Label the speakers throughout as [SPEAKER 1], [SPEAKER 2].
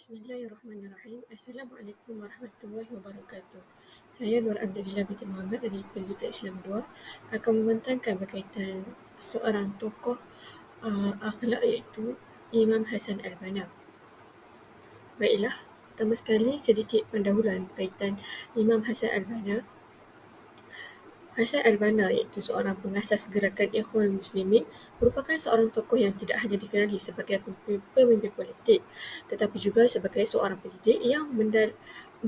[SPEAKER 1] Bismillahirrahmanirrahim. Assalamualaikum warahmatullahi wabarakatuh. Saya Nur Abdullah binti Muhammad dari Pendidikan Islam 2 akan membentangkan berkaitan seorang tokoh uh, akhlak iaitu Imam Hasan Al-Banna. Baiklah, pertama sekali sedikit pendahuluan berkaitan Imam Hasan Al-Banna. Hasan Al-Banna iaitu seorang pengasas gerakan Ikhwan Muslimin merupakan seorang tokoh yang tidak hanya dikenali sebagai pemimpin politik tetapi juga sebagai seorang pendidik yang mendal-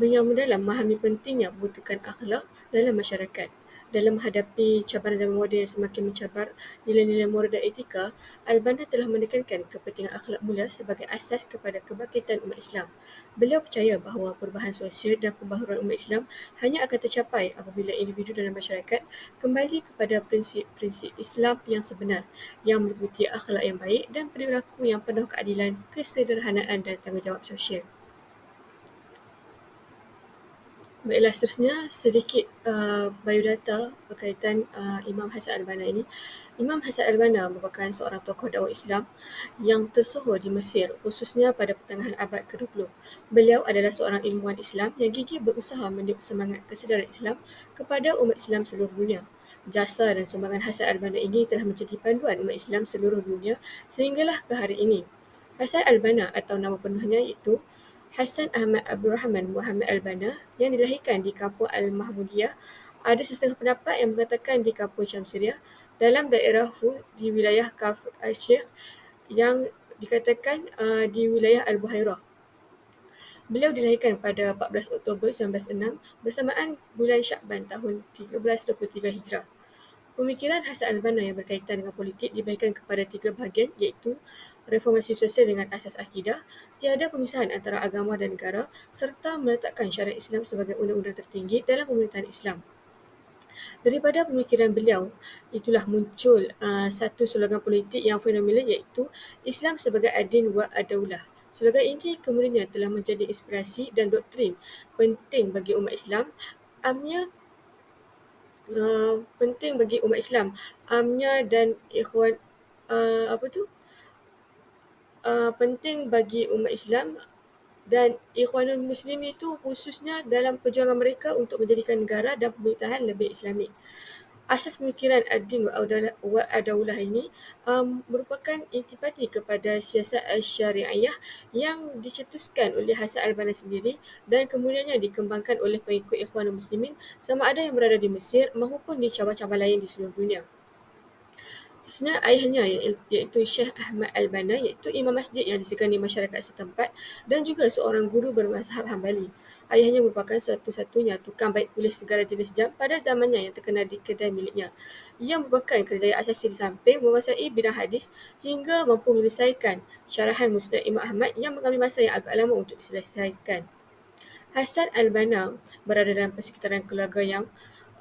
[SPEAKER 1] yang mendalam memahami pentingnya membutuhkan akhlak dalam masyarakat dalam menghadapi cabaran zaman moden yang semakin mencabar nilai-nilai moral dan etika, Al-Banna telah menekankan kepentingan akhlak mulia sebagai asas kepada kebangkitan umat Islam. Beliau percaya bahawa perubahan sosial dan pembaharuan umat Islam hanya akan tercapai apabila individu dalam masyarakat kembali kepada prinsip-prinsip Islam yang sebenar yang meliputi akhlak yang baik dan perilaku yang penuh keadilan, kesederhanaan dan tanggungjawab sosial. Baiklah, seterusnya sedikit uh, biodata berkaitan uh, Imam Hasan Al-Banna ini. Imam Hasan Al-Banna merupakan seorang tokoh dakwah Islam yang tersohor di Mesir, khususnya pada pertengahan abad ke-20. Beliau adalah seorang ilmuwan Islam yang gigih berusaha meniup semangat kesedaran Islam kepada umat Islam seluruh dunia. Jasa dan sumbangan Hasan Al-Banna ini telah menjadi panduan umat Islam seluruh dunia sehinggalah ke hari ini. Hasan Al-Banna atau nama penuhnya iaitu Hasan Ahmad Abdul Rahman Muhammad Al-Banna yang dilahirkan di kampung Al-Mahmudiyah. Ada setengah pendapat yang mengatakan di kampung Syamsiriah dalam daerah Fu di wilayah Kaf Al-Syekh yang dikatakan uh, di wilayah Al-Buhairah. Beliau dilahirkan pada 14 Oktober 1906 bersamaan bulan Syakban tahun 1323 Hijrah. Pemikiran Hasan Al-Banna yang berkaitan dengan politik dibagikan kepada tiga bahagian iaitu reformasi sosial dengan asas akidah, tiada pemisahan antara agama dan negara serta meletakkan syariat Islam sebagai undang-undang tertinggi dalam pemerintahan Islam. Daripada pemikiran beliau, itulah muncul uh, satu slogan politik yang fenomenal iaitu Islam sebagai adin wa adaulah. Slogan ini kemudian telah menjadi inspirasi dan doktrin penting bagi umat Islam. Amnya uh, penting bagi umat Islam. Amnya dan ikhwan uh, apa tu? Uh, penting bagi umat Islam dan ikhwanul muslim itu khususnya dalam perjuangan mereka untuk menjadikan negara dan pemerintahan lebih islamik asas pemikiran ad-din wa adaulah ini um, merupakan intipati kepada siasat syariah yang dicetuskan oleh Hasan al-Banna sendiri dan kemudiannya dikembangkan oleh pengikut Ikhwanul Muslimin sama ada yang berada di Mesir maupun di cabang-cabang lain di seluruh dunia. Khususnya ayahnya iaitu Syekh Ahmad Al-Banna iaitu imam masjid yang disegani masyarakat setempat dan juga seorang guru bermazhab Hambali. Ayahnya merupakan satu-satunya tukang baik tulis segala jenis jam pada zamannya yang terkenal di kedai miliknya. Ia merupakan kerjaya asasi di samping menguasai bidang hadis hingga mampu menyelesaikan syarahan Musnad Imam Ahmad yang mengambil masa yang agak lama untuk diselesaikan. Hasan Al-Banna berada dalam persekitaran keluarga yang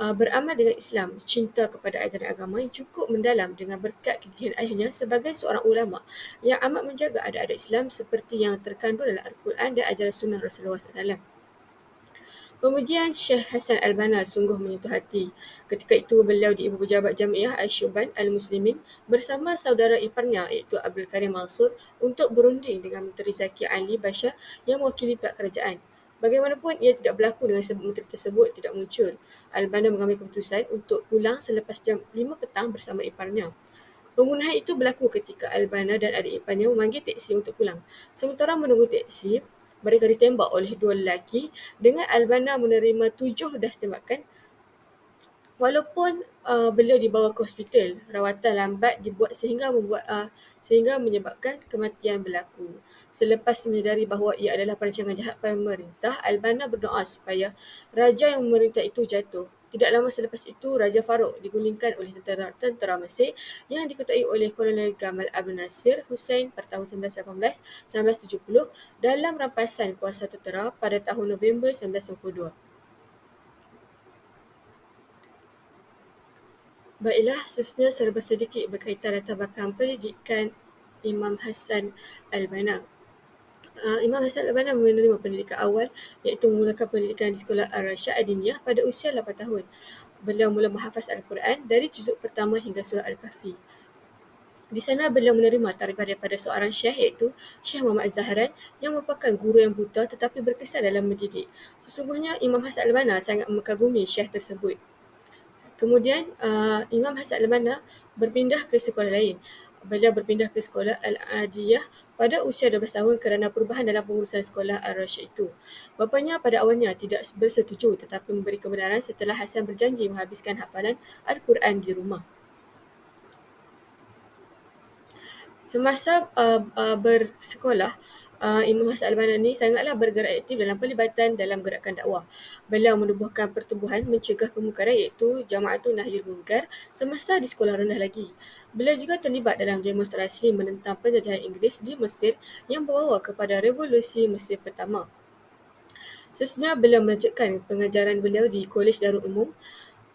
[SPEAKER 1] beramal dengan Islam, cinta kepada ajaran agama yang cukup mendalam dengan berkat kegigihan ayahnya sebagai seorang ulama yang amat menjaga adat-adat Islam seperti yang terkandung dalam Al-Quran dan ajaran sunnah Rasulullah SAW. Pemujian Syekh Hasan Al-Banna sungguh menyentuh hati. Ketika itu beliau di Ibu Pejabat Jamiah Al-Syuban Al-Muslimin bersama saudara iparnya iaitu Abdul Karim Mansur untuk berunding dengan Menteri Zaki Ali Bashar yang mewakili pihak kerajaan. Bagaimanapun ia tidak berlaku dengan sebab menteri tersebut tidak muncul. Al-Banna mengambil keputusan untuk pulang selepas jam 5 petang bersama iparnya. Pembunuhan itu berlaku ketika Al-Banna dan adik iparnya memanggil teksi untuk pulang. Sementara menunggu teksi, mereka ditembak oleh dua lelaki dengan Al-Banna menerima tujuh das tembakan Walaupun uh, beliau dibawa ke hospital, rawatan lambat dibuat sehingga membuat uh, sehingga menyebabkan kematian berlaku. Selepas menyedari bahawa ia adalah perancangan jahat pemerintah, Albana berdoa supaya raja yang memerintah itu jatuh. Tidak lama selepas itu, Raja Farouk digulingkan oleh tentera-tentera Mesir yang diketuai oleh Kolonel Gamal Abdul Nasir Hussein pada tahun 1918-1970 dalam rampasan kuasa tentera pada tahun November 1992. Baiklah, seterusnya serba sedikit berkaitan latar belakang pendidikan Imam Hasan Al-Banna. Uh, Imam Hasan Al-Banna menerima pendidikan awal iaitu memulakan pendidikan di sekolah Ar-Rasyad Adiniyah pada usia 8 tahun. Beliau mula menghafaz Al-Quran dari juzuk pertama hingga surah Al-Kahfi. Di sana beliau menerima tarbiyah daripada seorang syekh iaitu Syekh Muhammad Zahran yang merupakan guru yang buta tetapi berkesan dalam mendidik. Sesungguhnya Imam Hasan Al-Banna sangat mengagumi syekh tersebut. Kemudian uh, Imam Hasan Al-Banna berpindah ke sekolah lain. Beliau berpindah ke sekolah Al-Adiyah pada usia 12 tahun kerana perubahan dalam pengurusan sekolah Al-Rashid itu. Bapanya pada awalnya tidak bersetuju tetapi memberi kebenaran setelah Hasan berjanji menghabiskan hafalan Al-Quran di rumah. Semasa uh, uh, bersekolah, uh, Imam Hasan Al-Banna ni sangatlah bergerak aktif dalam pelibatan dalam gerakan dakwah. Beliau menubuhkan pertubuhan mencegah kemungkaran iaitu Jamaatul Nahyul Munkar semasa di sekolah rendah lagi. Beliau juga terlibat dalam demonstrasi menentang penjajahan Inggeris di Mesir yang membawa kepada revolusi Mesir pertama. Sesudah beliau melanjutkan pengajaran beliau di Kolej Darul Umum,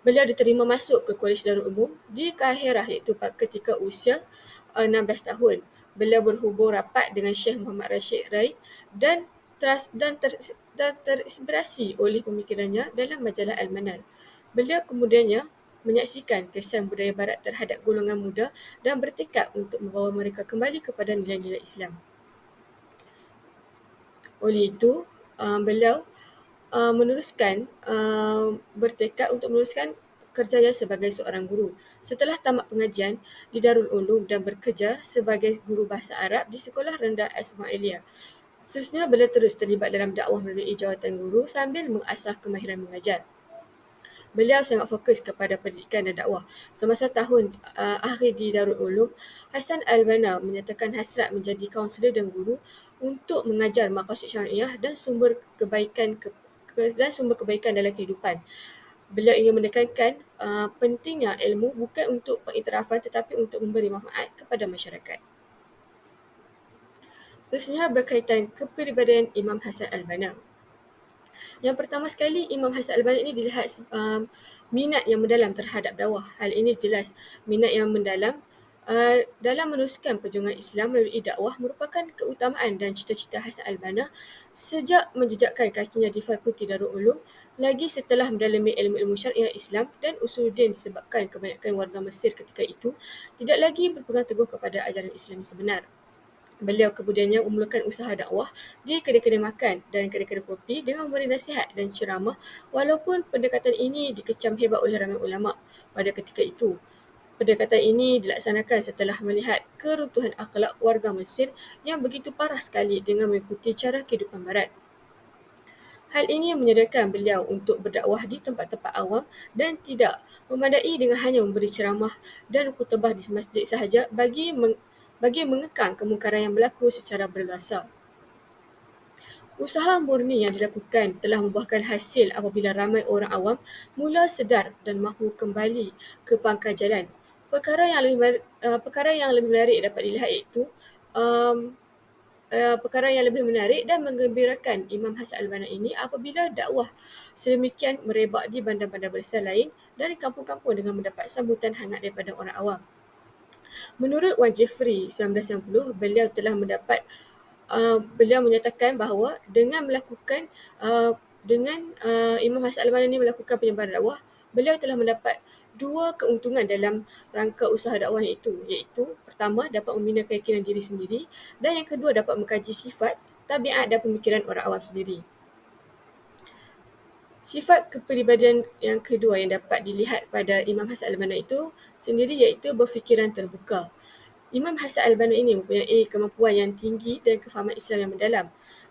[SPEAKER 1] beliau diterima masuk ke Kolej Darul Umum di Kahirah iaitu ketika usia 16 tahun. Beliau berhubung rapat dengan Syekh Muhammad Rashid Rai dan teras, dan, ter, dan terinspirasi oleh pemikirannya dalam majalah Al-Manar. Beliau kemudiannya menyaksikan kesan budaya barat terhadap golongan muda dan bertekad untuk membawa mereka kembali kepada nilai-nilai Islam. Oleh itu, uh, beliau uh, meneruskan uh, bertekad untuk meneruskan kerjaya sebagai seorang guru. Setelah tamat pengajian di Darul Ulum dan bekerja sebagai guru bahasa Arab di Sekolah Rendah Ismailia. Seterusnya beliau terus terlibat dalam dakwah melalui jawatan guru sambil mengasah kemahiran mengajar. Beliau sangat fokus kepada pendidikan dan dakwah. Semasa tahun uh, akhir di Darul Ulum, Hasan Al-Banna menyatakan hasrat menjadi kaunselor dan guru untuk mengajar maqasid syariah dan sumber kebaikan ke, ke, dan sumber kebaikan dalam kehidupan beliau ingin menekankan uh, pentingnya ilmu bukan untuk pengiktirafan tetapi untuk memberi manfaat kepada masyarakat. Seterusnya berkaitan kepribadian Imam Hasan Al-Banna. Yang pertama sekali, Imam Hasan Al-Banna ini dilihat um, minat yang mendalam terhadap dakwah. Hal ini jelas minat yang mendalam uh, dalam meneruskan perjuangan Islam melalui dakwah merupakan keutamaan dan cita-cita Hasan Al-Banna sejak menjejakkan kakinya di Fakulti Darul Ulum lagi setelah mendalami ilmu-ilmu syariah Islam dan usuluddin disebabkan kebanyakan warga Mesir ketika itu tidak lagi berpegang teguh kepada ajaran Islam sebenar. Beliau kemudiannya memulakan usaha dakwah di kedai-kedai makan dan kedai-kedai kopi dengan memberi nasihat dan ceramah walaupun pendekatan ini dikecam hebat oleh ramai ulama pada ketika itu. Pendekatan ini dilaksanakan setelah melihat keruntuhan akhlak warga Mesir yang begitu parah sekali dengan mengikuti cara kehidupan barat. Hal ini menyediakan beliau untuk berdakwah di tempat-tempat awam dan tidak memadai dengan hanya memberi ceramah dan khutbah di masjid sahaja bagi meng- bagi mengekang kemungkaran yang berlaku secara berluasa. Usaha murni yang dilakukan telah membuahkan hasil apabila ramai orang awam mula sedar dan mahu kembali ke pangkal jalan. Perkara yang lebih uh, perkara yang lebih menarik dapat dilihat iaitu um, uh, perkara yang lebih menarik dan menggembirakan Imam Hasan Al-Banna ini apabila dakwah sedemikian merebak di bandar-bandar besar lain dan kampung-kampung dengan mendapat sambutan hangat daripada orang awam. Menurut Wan Jeffrey 1990, beliau telah mendapat uh, beliau menyatakan bahawa dengan melakukan uh, dengan uh, Imam Hasan Al-Banna ini melakukan penyebaran dakwah, beliau telah mendapat dua keuntungan dalam rangka usaha dakwah itu iaitu pertama dapat membina keyakinan diri sendiri dan yang kedua dapat mengkaji sifat, tabiat dan pemikiran orang awam sendiri. Sifat kepribadian yang kedua yang dapat dilihat pada Imam Hasan Al-Banna itu sendiri iaitu berfikiran terbuka. Imam Hasan Al-Banna ini mempunyai kemampuan yang tinggi dan kefahaman Islam yang mendalam.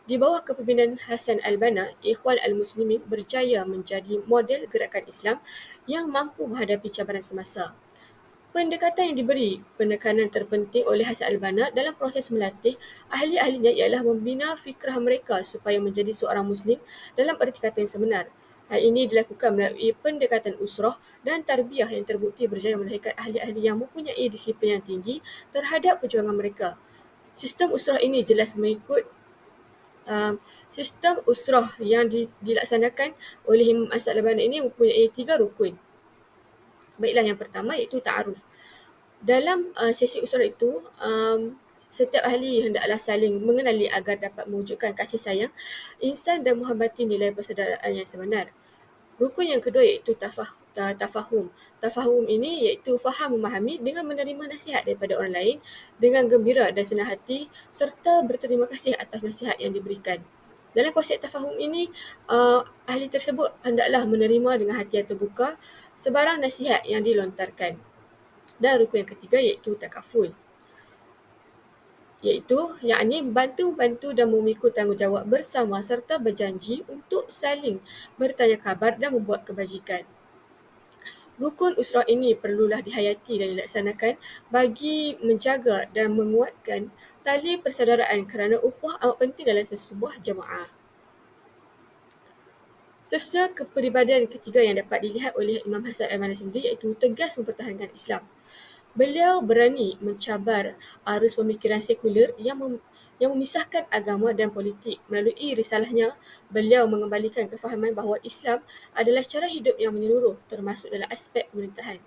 [SPEAKER 1] Di bawah kepimpinan Hasan Al-Banna, Ikhwan Al-Muslimin berjaya menjadi model gerakan Islam yang mampu menghadapi cabaran semasa. Pendekatan yang diberi penekanan terpenting oleh Hasan Al-Banna dalam proses melatih ahli-ahlinya ialah membina fikrah mereka supaya menjadi seorang Muslim dalam erti kata yang sebenar. Hal ini dilakukan melalui pendekatan usrah dan tarbiyah yang terbukti berjaya melahirkan ahli-ahli yang mempunyai disiplin yang tinggi terhadap perjuangan mereka. Sistem usrah ini jelas mengikut um, sistem usrah yang di, dilaksanakan oleh Imam Asad Laban ini mempunyai tiga rukun. Baiklah yang pertama iaitu ta'aruf. Dalam uh, sesi usrah itu, um, setiap ahli hendaklah saling mengenali agar dapat mewujudkan kasih sayang, insan dan muhabbati nilai persaudaraan yang sebenar. Rukun yang kedua iaitu tafah, tafahum. Tafahum ini iaitu faham memahami dengan menerima nasihat daripada orang lain dengan gembira dan senang hati serta berterima kasih atas nasihat yang diberikan. Dalam konsep tafahum ini, uh, ahli tersebut hendaklah menerima dengan hati yang terbuka sebarang nasihat yang dilontarkan. Dan rukun yang ketiga iaitu takaful iaitu yakni bantu-bantu dan memikul tanggungjawab bersama serta berjanji untuk saling bertanya khabar dan membuat kebajikan. Rukun usrah ini perlulah dihayati dan dilaksanakan bagi menjaga dan menguatkan tali persaudaraan kerana ukhuwah amat penting dalam sesebuah jemaah. Sesuai kepribadian ketiga yang dapat dilihat oleh Imam Hasan al-Banna sendiri iaitu tegas mempertahankan Islam. Beliau berani mencabar arus pemikiran sekular yang mem- yang memisahkan agama dan politik. Melalui risalahnya, beliau mengembalikan kefahaman bahawa Islam adalah cara hidup yang menyeluruh termasuk dalam aspek pemerintahan.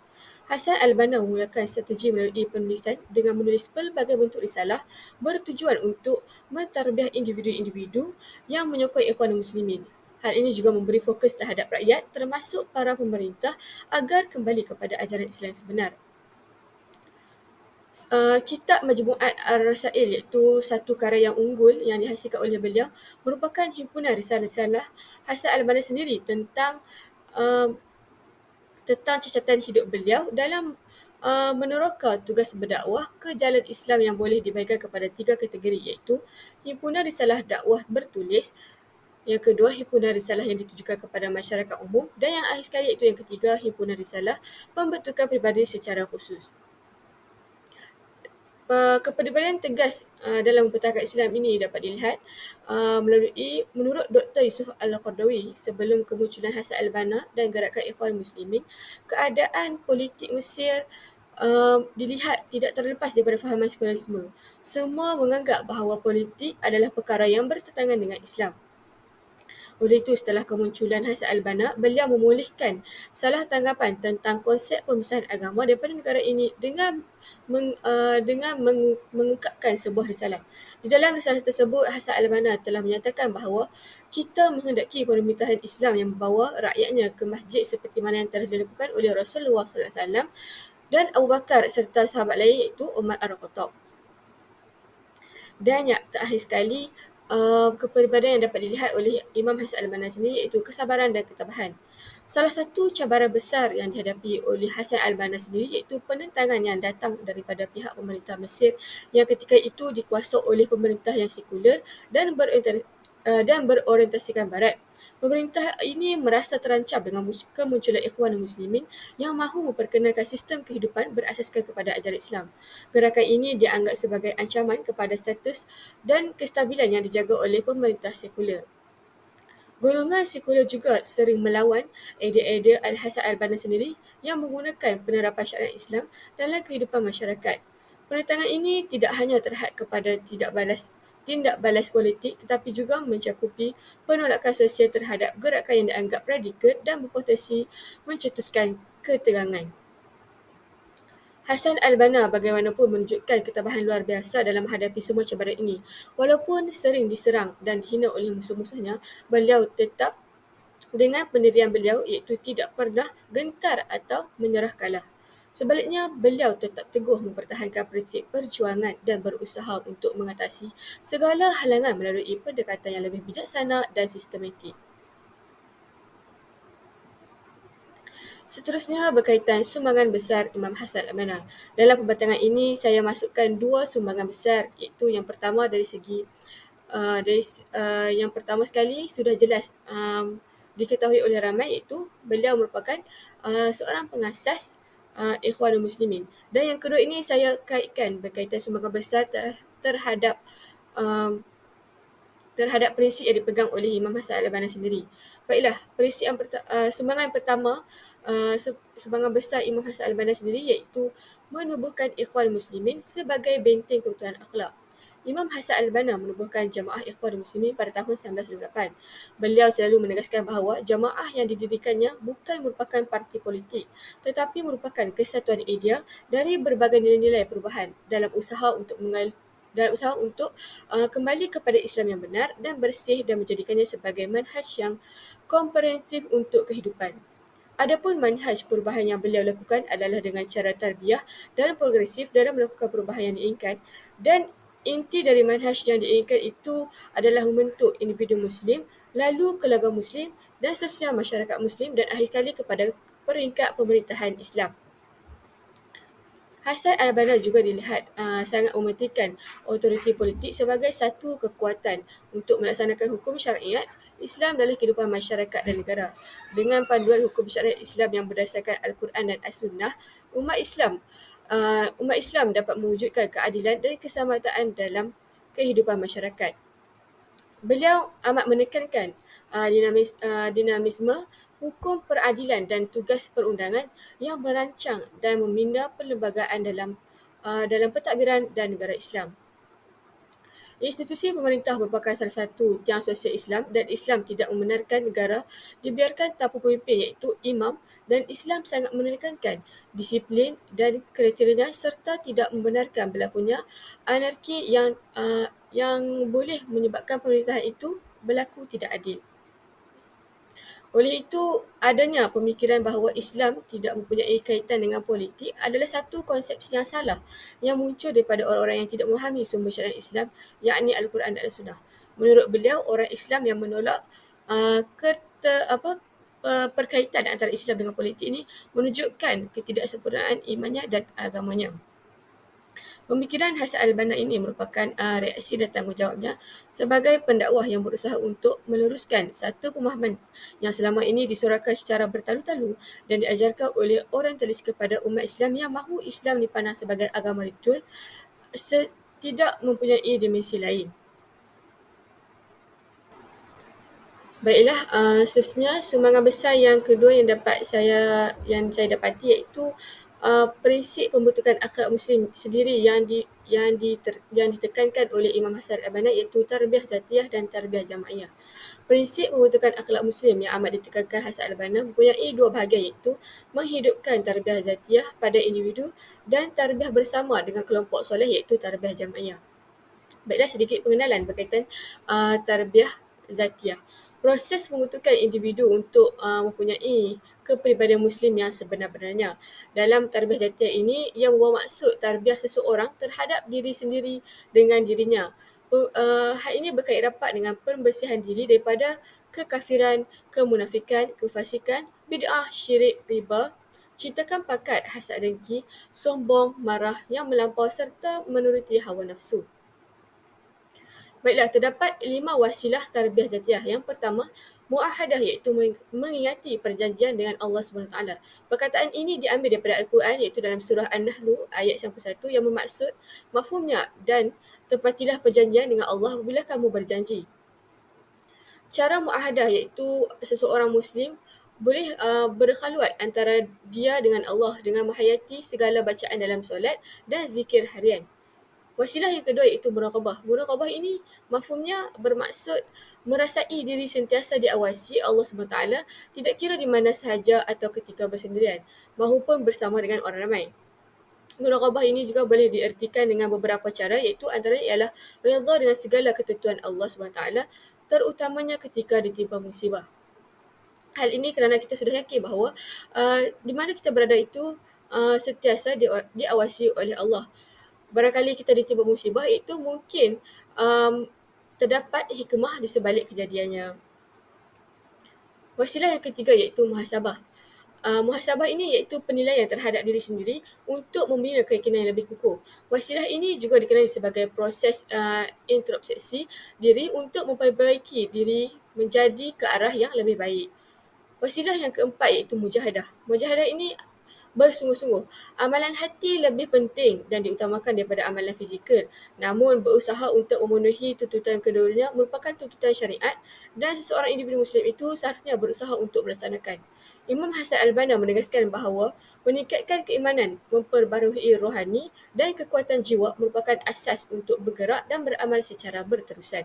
[SPEAKER 1] Hasan al-Banna memulakan strategi melalui penulisan dengan menulis pelbagai bentuk risalah bertujuan untuk mentarbiah individu-individu yang menyokong ikhwan muslimin. Hal ini juga memberi fokus terhadap rakyat termasuk para pemerintah agar kembali kepada ajaran Islam sebenar uh, kitab Majmu'at Ar-Rasail iaitu satu karya yang unggul yang dihasilkan oleh beliau merupakan himpunan risalah-risalah Hasan Al-Banna sendiri tentang uh, tentang cacatan hidup beliau dalam uh, meneroka tugas berdakwah ke jalan Islam yang boleh dibagikan kepada tiga kategori iaitu himpunan risalah dakwah bertulis, yang kedua himpunan risalah yang ditujukan kepada masyarakat umum dan yang akhir sekali iaitu yang ketiga himpunan risalah pembentukan peribadi secara khusus. Uh, kepribadian tegas uh, dalam mempertahankan Islam ini dapat dilihat uh, melalui menurut Dr. Yusuf Al-Qardawi sebelum kemunculan Hasan Al-Banna dan gerakan Ikhwan Muslimin keadaan politik Mesir uh, dilihat tidak terlepas daripada fahaman sekularisme. Semua menganggap bahawa politik adalah perkara yang bertentangan dengan Islam. Oleh itu, setelah kemunculan Hasan al-Banna, beliau memulihkan salah tanggapan tentang konsep pemisahan agama daripada negara ini dengan meng, uh, dengan meng, mengungkapkan sebuah risalah. Di dalam risalah tersebut, Hasan al-Banna telah menyatakan bahawa kita menghendaki pemerintahan Islam yang membawa rakyatnya ke masjid seperti mana yang telah dilakukan oleh Rasulullah SAW dan Abu Bakar serta sahabat lain iaitu Umar Ar-Khattab. Dan yang terakhir sekali, uh, kepribadian yang dapat dilihat oleh Imam Hasan al-Banna sendiri iaitu kesabaran dan ketabahan. Salah satu cabaran besar yang dihadapi oleh Hasan al-Banna sendiri iaitu penentangan yang datang daripada pihak pemerintah Mesir yang ketika itu dikuasai oleh pemerintah yang sekular dan berorientasi, uh, dan berorientasikan barat. Pemerintah ini merasa terancam dengan kemunculan ikhwan muslimin yang mahu memperkenalkan sistem kehidupan berasaskan kepada ajaran Islam. Gerakan ini dianggap sebagai ancaman kepada status dan kestabilan yang dijaga oleh pemerintah sekular. Golongan sekular juga sering melawan idea-idea Al-Hasan Al-Banna sendiri yang menggunakan penerapan syariat Islam dalam kehidupan masyarakat. Penentangan ini tidak hanya terhad kepada tidak balas tindak balas politik tetapi juga mencakupi penolakan sosial terhadap gerakan yang dianggap radikal dan berpotensi mencetuskan ketegangan. Hasan Al-Banna bagaimanapun menunjukkan ketabahan luar biasa dalam menghadapi semua cabaran ini. Walaupun sering diserang dan dihina oleh musuh-musuhnya, beliau tetap dengan pendirian beliau iaitu tidak pernah gentar atau menyerah kalah. Sebaliknya, beliau tetap teguh mempertahankan prinsip perjuangan dan berusaha untuk mengatasi segala halangan melalui pendekatan yang lebih bijaksana dan sistematik. Seterusnya berkaitan sumbangan besar Imam Hasan al-Banna. Dalam pembatangan ini saya masukkan dua sumbangan besar iaitu yang pertama dari segi uh, dari uh, yang pertama sekali sudah jelas um, diketahui oleh ramai iaitu beliau merupakan uh, seorang pengasas uh, Ikhwanul Muslimin. Dan yang kedua ini saya kaitkan berkaitan sumbangan besar ter, terhadap um, terhadap prinsip yang dipegang oleh Imam Hasan Al-Banna sendiri. Baiklah, prinsip yang perta- uh, sumbangan pertama uh, sumbangan besar Imam Hasan Al-Banna sendiri iaitu menubuhkan Ikhwan Muslimin sebagai benteng keutuhan akhlak. Imam Hasan al-Banna menubuhkan Jamaah Ikhwan Muslimin pada tahun 1928. Beliau selalu menegaskan bahawa jamaah yang didirikannya bukan merupakan parti politik tetapi merupakan kesatuan idea dari berbagai nilai-nilai perubahan dalam usaha untuk mengal dalam usaha untuk uh, kembali kepada Islam yang benar dan bersih dan menjadikannya sebagai manhaj yang komprehensif untuk kehidupan. Adapun manhaj perubahan yang beliau lakukan adalah dengan cara tarbiyah dan progresif dalam melakukan perubahan yang diinginkan dan inti dari manhaj yang diinginkan itu adalah membentuk individu Muslim, lalu keluarga Muslim dan seterusnya masyarakat Muslim dan akhir kali kepada peringkat pemerintahan Islam. Hassan al-Banna juga dilihat uh, sangat mementingkan otoriti politik sebagai satu kekuatan untuk melaksanakan hukum syariat Islam dalam kehidupan masyarakat dan negara. Dengan panduan hukum syariat Islam yang berdasarkan Al-Quran dan As-Sunnah, umat Islam uh, umat Islam dapat mewujudkan keadilan dan keselamatan dalam kehidupan masyarakat. Beliau amat menekankan uh, dinamis, uh, dinamisme hukum peradilan dan tugas perundangan yang merancang dan membina perlembagaan dalam uh, dalam pentadbiran dan negara Islam. Institusi pemerintah merupakan salah satu tiang sosial Islam dan Islam tidak membenarkan negara dibiarkan tanpa pemimpin iaitu imam dan Islam sangat menekankan disiplin dan kriterianya serta tidak membenarkan berlakunya anarki yang uh, yang boleh menyebabkan pemerintahan itu berlaku tidak adil. Oleh itu, adanya pemikiran bahawa Islam tidak mempunyai kaitan dengan politik adalah satu konsepsi yang salah yang muncul daripada orang-orang yang tidak memahami sumber syariat Islam, yakni Al-Quran dan Al-Sunnah. Menurut beliau, orang Islam yang menolak uh, kete, apa, uh, perkaitan antara Islam dengan politik ini menunjukkan ketidaksempurnaan imannya dan agamanya. Pemikiran Hasan al-Banna ini merupakan uh, reaksi dan tanggungjawabnya sebagai pendakwah yang berusaha untuk meluruskan satu pemahaman yang selama ini disorakan secara bertalu-talu dan diajarkan oleh orang telis kepada umat Islam yang mahu Islam dipandang sebagai agama ritual tidak mempunyai dimensi lain. Baiklah, uh, seterusnya sumbangan besar yang kedua yang dapat saya yang saya dapati iaitu uh, prinsip pembentukan akhlak muslim sendiri yang di yang di yang ditekankan oleh Imam Hasan Al-Banna iaitu tarbiyah zatiyah dan tarbiyah jamaiyah. Prinsip pembentukan akhlak muslim yang amat ditekankan Hasan Al-Banna mempunyai dua bahagian iaitu menghidupkan tarbiyah zatiyah pada individu dan tarbiyah bersama dengan kelompok soleh iaitu tarbiyah jamaiyah. Baiklah sedikit pengenalan berkaitan uh, tarbiyah zatiyah. Proses pembentukan individu untuk uh, mempunyai kepribadian Muslim yang sebenar-benarnya. Dalam tarbiyah jatiyah ini, yang membawa maksud tarbiyah seseorang terhadap diri sendiri dengan dirinya. Uh, hal ini berkait rapat dengan pembersihan diri daripada kekafiran, kemunafikan, kefasikan, bid'ah, syirik, riba, cintakan pakat, hasad dengki, sombong, marah yang melampau serta menuruti hawa nafsu. Baiklah, terdapat lima wasilah tarbiyah jatiyah. Yang pertama, muahadah iaitu mengingati perjanjian dengan Allah SWT. Perkataan ini diambil daripada Al-Quran iaitu dalam surah An-Nahlu ayat 91 yang bermaksud mafhumnya dan tepatilah perjanjian dengan Allah apabila kamu berjanji. Cara muahadah iaitu seseorang Muslim boleh uh, berkhaluat antara dia dengan Allah dengan menghayati segala bacaan dalam solat dan zikir harian. Wasilah yang kedua iaitu muraqabah. Muraqabah ini mafhumnya bermaksud merasai diri sentiasa diawasi Allah SWT tidak kira di mana sahaja atau ketika bersendirian maupun bersama dengan orang ramai. Muraqabah ini juga boleh diartikan dengan beberapa cara iaitu antaranya ialah redha dengan segala ketentuan Allah SWT terutamanya ketika ditimpa musibah. Hal ini kerana kita sudah yakin bahawa uh, di mana kita berada itu uh, sentiasa diawasi oleh Allah barangkali kita ditimpa musibah itu mungkin um, terdapat hikmah di sebalik kejadiannya. Wasilah yang ketiga iaitu muhasabah. Uh, muhasabah ini iaitu penilaian terhadap diri sendiri untuk membina keyakinan yang lebih kukuh. Wasilah ini juga dikenali sebagai proses uh, introspeksi diri untuk memperbaiki diri menjadi ke arah yang lebih baik. Wasilah yang keempat iaitu mujahadah. Mujahadah ini bersungguh-sungguh. Amalan hati lebih penting dan diutamakan daripada amalan fizikal. Namun berusaha untuk memenuhi tuntutan keduanya merupakan tuntutan syariat dan seseorang individu Muslim itu seharusnya berusaha untuk melaksanakan. Imam Hasan Al-Banna menegaskan bahawa meningkatkan keimanan, memperbarui rohani dan kekuatan jiwa merupakan asas untuk bergerak dan beramal secara berterusan.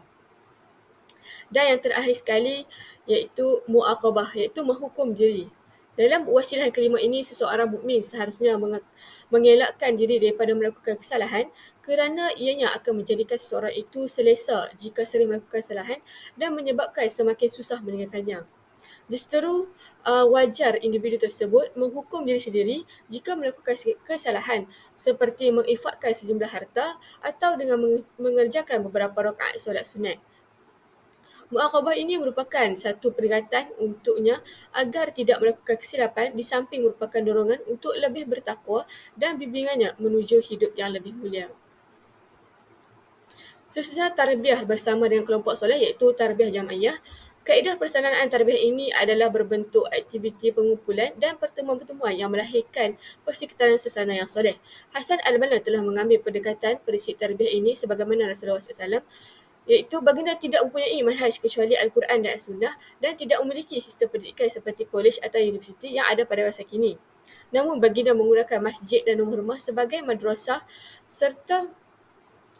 [SPEAKER 1] Dan yang terakhir sekali iaitu muaqabah iaitu menghukum diri. Dalam wasilah kelima ini, seseorang mukmin seharusnya mengelakkan diri daripada melakukan kesalahan kerana ianya akan menjadikan seseorang itu selesa jika sering melakukan kesalahan dan menyebabkan semakin susah meninggalkannya. Justeru uh, wajar individu tersebut menghukum diri sendiri jika melakukan kesalahan seperti menginfakkan sejumlah harta atau dengan mengerjakan beberapa rakaat solat sunat. Mu'aqabah ini merupakan satu peringatan untuknya agar tidak melakukan kesilapan di samping merupakan dorongan untuk lebih bertakwa dan bimbingannya menuju hidup yang lebih mulia. Sesudah tarbiyah bersama dengan kelompok soleh iaitu tarbiyah jamaiyah, kaedah persanaan tarbiyah ini adalah berbentuk aktiviti pengumpulan dan pertemuan-pertemuan yang melahirkan persekitaran suasana yang soleh. Hasan Al-Banna telah mengambil pendekatan prinsip tarbiyah ini sebagaimana Rasulullah SAW iaitu baginda tidak mempunyai manhaj kecuali Al-Quran dan As-Sunnah dan tidak memiliki sistem pendidikan seperti kolej atau universiti yang ada pada masa kini. Namun baginda menggunakan masjid dan rumah-rumah sebagai madrasah serta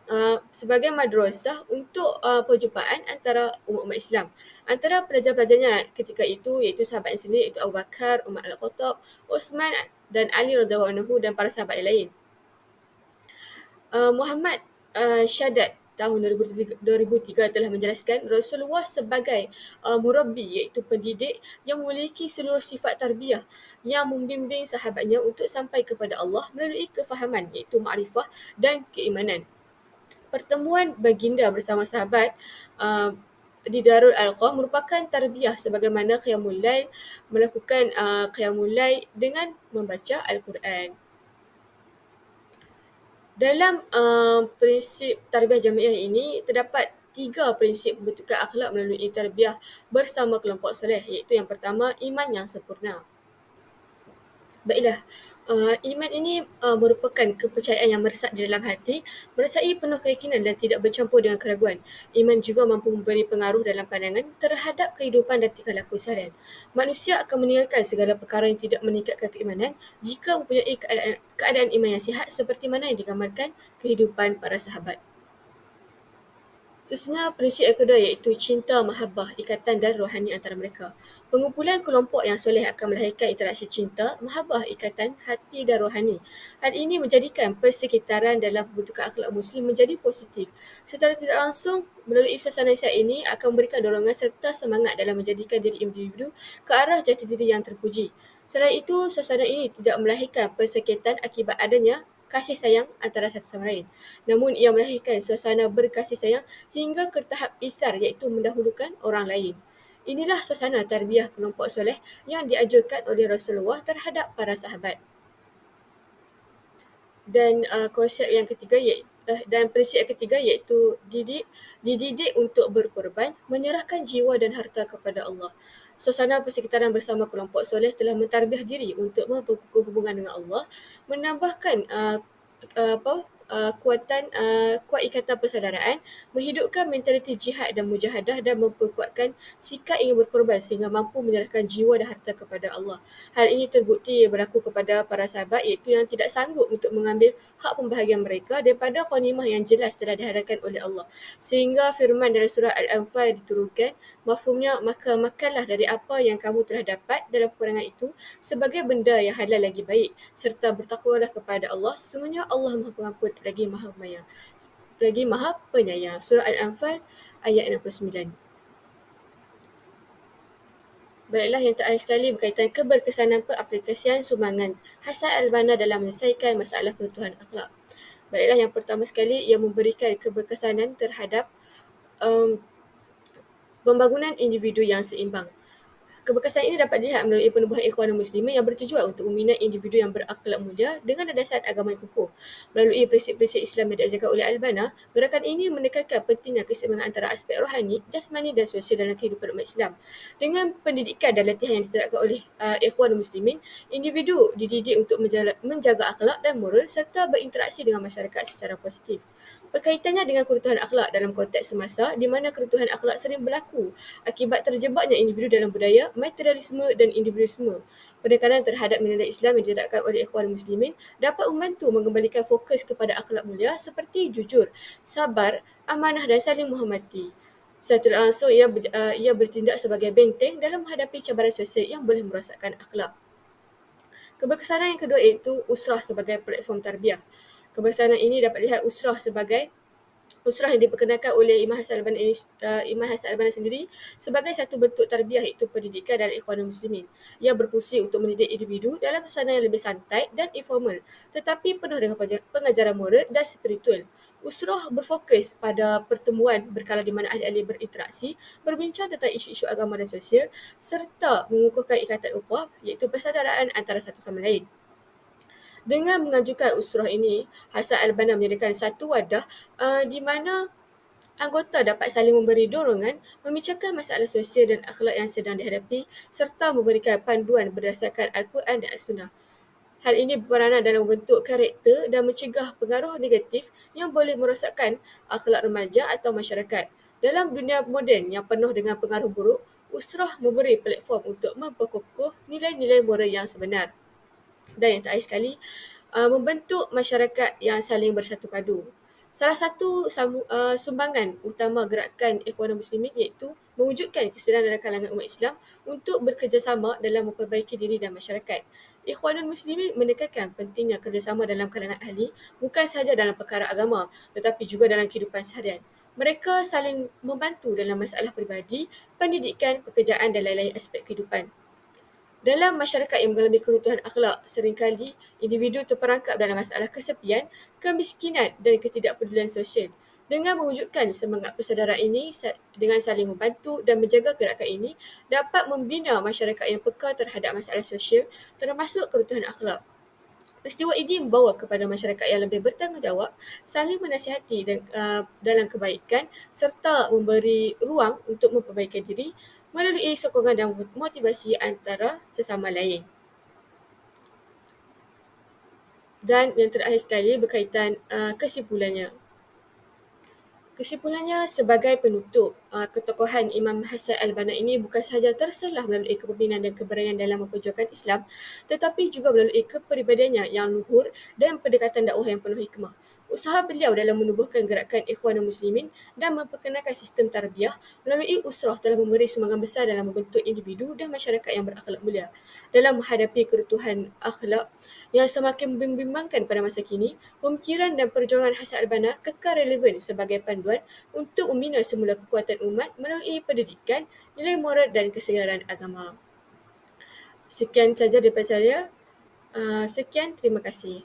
[SPEAKER 1] Uh, sebagai madrasah untuk uh, perjumpaan antara umat-umat Islam. Antara pelajar-pelajarnya ketika itu iaitu sahabat yang sendiri iaitu Abu Bakar, Umar Al-Khattab, Osman dan Ali radhiyallahu anhu dan para sahabat yang lain. Uh, Muhammad uh, Syadat tahun 2003, 2003 telah menjelaskan Rasulullah sebagai uh, murabbi iaitu pendidik yang memiliki seluruh sifat tarbiyah yang membimbing sahabatnya untuk sampai kepada Allah melalui kefahaman iaitu makrifah dan keimanan pertemuan baginda bersama sahabat uh, di Darul Alqa merupakan tarbiyah sebagaimana qiyamul lail melakukan uh, qiyamul lail dengan membaca al-Quran. Dalam uh, prinsip tarbiyah jamiah ini terdapat tiga prinsip pembentukan akhlak melalui tarbiyah bersama kelompok soleh iaitu yang pertama iman yang sempurna. Baiklah, uh, iman ini uh, merupakan kepercayaan yang meresap di dalam hati, merasai penuh keyakinan dan tidak bercampur dengan keraguan. Iman juga mampu memberi pengaruh dalam pandangan terhadap kehidupan dan tingkah laku seharian. Manusia akan meninggalkan segala perkara yang tidak meningkatkan keimanan jika mempunyai keadaan, keadaan iman yang sihat seperti mana yang digambarkan kehidupan para sahabat. Sesungguhnya prinsip yang kedua iaitu cinta, mahabbah, ikatan dan rohani antara mereka. Pengumpulan kelompok yang soleh akan melahirkan interaksi cinta, mahabbah, ikatan, hati dan rohani. Hal ini menjadikan persekitaran dalam pembentukan akhlak muslim menjadi positif. Secara tidak langsung, melalui suasana isyak ini akan memberikan dorongan serta semangat dalam menjadikan diri individu ke arah jati diri yang terpuji. Selain itu, suasana ini tidak melahirkan persekitan akibat adanya kasih sayang antara satu sama lain. Namun ia melahirkan suasana berkasih sayang hingga ke tahap isar iaitu mendahulukan orang lain. Inilah suasana tarbiyah kelompok soleh yang diajarkan oleh Rasulullah terhadap para sahabat. Dan uh, konsep yang ketiga iaitu uh, dan prinsip yang ketiga iaitu didik dididik untuk berkorban menyerahkan jiwa dan harta kepada Allah. Suasana persekitaran bersama kelompok soleh telah mentarbiah diri untuk memperkukuh hubungan dengan Allah, menambahkan uh, uh, apa uh, kuatan uh, kuat ikatan persaudaraan, menghidupkan mentaliti jihad dan mujahadah dan memperkuatkan sikap ingin berkorban sehingga mampu menyerahkan jiwa dan harta kepada Allah. Hal ini terbukti berlaku kepada para sahabat iaitu yang tidak sanggup untuk mengambil hak pembahagian mereka daripada qanimah yang jelas telah dihadapkan oleh Allah. Sehingga firman dalam surah Al-Anfal diturunkan, mafhumnya maka makanlah dari apa yang kamu telah dapat dalam peperangan itu sebagai benda yang halal lagi baik serta bertakwalah kepada Allah sesungguhnya Allah Maha Pengampun lagi maha penyayang. Lagi maha penyayang. Surah Al-Anfal ayat 69. Baiklah yang terakhir sekali berkaitan keberkesanan peraplikasian sumbangan Hasan Al-Banna dalam menyelesaikan masalah kerutuhan akhlak. Baiklah yang pertama sekali ia memberikan keberkesanan terhadap um, pembangunan individu yang seimbang. Keberkasihan ini dapat dilihat melalui penubuhan ikhwan muslimin yang bertujuan untuk membina individu yang berakhlak mulia dengan dasar agama yang kukuh. Melalui prinsip-prinsip Islam yang diajarkan oleh Al-Bana, gerakan ini menekankan pentingnya keseimbangan antara aspek rohani, jasmani dan sosial dalam kehidupan umat Islam. Dengan pendidikan dan latihan yang diterapkan oleh uh, ikhwan muslimin, individu dididik untuk menjaga akhlak dan moral serta berinteraksi dengan masyarakat secara positif. Berkaitannya dengan kerutuhan akhlak dalam konteks semasa di mana kerutuhan akhlak sering berlaku akibat terjebaknya individu dalam budaya, materialisme dan individualisme. Pendekanan terhadap nilai Islam yang didedakkan oleh ikhwan muslimin dapat membantu mengembalikan fokus kepada akhlak mulia seperti jujur, sabar, amanah dan saling menghormati. Setelah langsung ia, uh, ia bertindak sebagai benteng dalam menghadapi cabaran sosial yang boleh merosakkan akhlak. Keberkesanan yang kedua iaitu usrah sebagai platform tarbiyah. Kebesaran ini dapat dilihat usrah sebagai usrah yang diperkenalkan oleh Imam Hassan Al-Banna ini, uh, Imam Hassan Al-Banna sendiri sebagai satu bentuk tarbiyah iaitu pendidikan dalam Ikhwanul Muslimin yang berfungsi untuk mendidik individu dalam suasana yang lebih santai dan informal tetapi penuh dengan pengajaran moral dan spiritual. Usrah berfokus pada pertemuan berkala di mana ahli-ahli berinteraksi, berbincang tentang isu-isu agama dan sosial serta mengukuhkan ikatan ukhuwah iaitu persaudaraan antara satu sama lain. Dengan mengajukan usrah ini, Hassan Al-Banna menyediakan satu wadah uh, di mana anggota dapat saling memberi dorongan, membicarakan masalah sosial dan akhlak yang sedang dihadapi serta memberikan panduan berdasarkan Al-Quran dan As-Sunnah. Hal ini berperanan dalam membentuk karakter dan mencegah pengaruh negatif yang boleh merosakkan akhlak remaja atau masyarakat. Dalam dunia moden yang penuh dengan pengaruh buruk, usrah memberi platform untuk memperkukuh nilai-nilai moral yang sebenar. Dan yang terakhir sekali, uh, membentuk masyarakat yang saling bersatu padu. Salah satu uh, sumbangan utama gerakan Ikhwanul Muslimin iaitu mewujudkan kesedaran dalam kalangan umat Islam untuk bekerjasama dalam memperbaiki diri dan masyarakat. Ikhwanul Muslimin menekankan pentingnya kerjasama dalam kalangan ahli bukan sahaja dalam perkara agama tetapi juga dalam kehidupan seharian. Mereka saling membantu dalam masalah peribadi, pendidikan, pekerjaan dan lain-lain aspek kehidupan. Dalam masyarakat yang mengalami keruntuhan akhlak, seringkali individu terperangkap dalam masalah kesepian, kemiskinan dan ketidakpedulian sosial. Dengan mewujudkan semangat persaudaraan ini dengan saling membantu dan menjaga gerakan ini dapat membina masyarakat yang peka terhadap masalah sosial termasuk keruntuhan akhlak. Peristiwa ini membawa kepada masyarakat yang lebih bertanggungjawab, saling menasihati dan, uh, dalam kebaikan serta memberi ruang untuk memperbaiki diri melalui sokongan dan motivasi antara sesama lain. Dan yang terakhir sekali berkaitan uh, kesimpulannya. Kesimpulannya sebagai penutup, uh, ketokohan Imam Hassan Al-Banna ini bukan sahaja terselah melalui kepimpinan dan keberanian dalam memperjuangkan Islam, tetapi juga melalui kepribadiannya yang luhur dan pendekatan dakwah yang penuh hikmah. Usaha beliau dalam menubuhkan gerakan Ikhwanul Muslimin dan memperkenalkan sistem tarbiyah melalui usrah telah memberi sumbangan besar dalam membentuk individu dan masyarakat yang berakhlak mulia. Dalam menghadapi kerutuhan akhlak yang semakin membimbangkan pada masa kini, pemikiran dan perjuangan Hasan Al-Banna kekal relevan sebagai panduan untuk membina semula kekuatan umat melalui pendidikan, nilai moral dan kesegaran agama. Sekian saja daripada saya. Uh, sekian, terima kasih.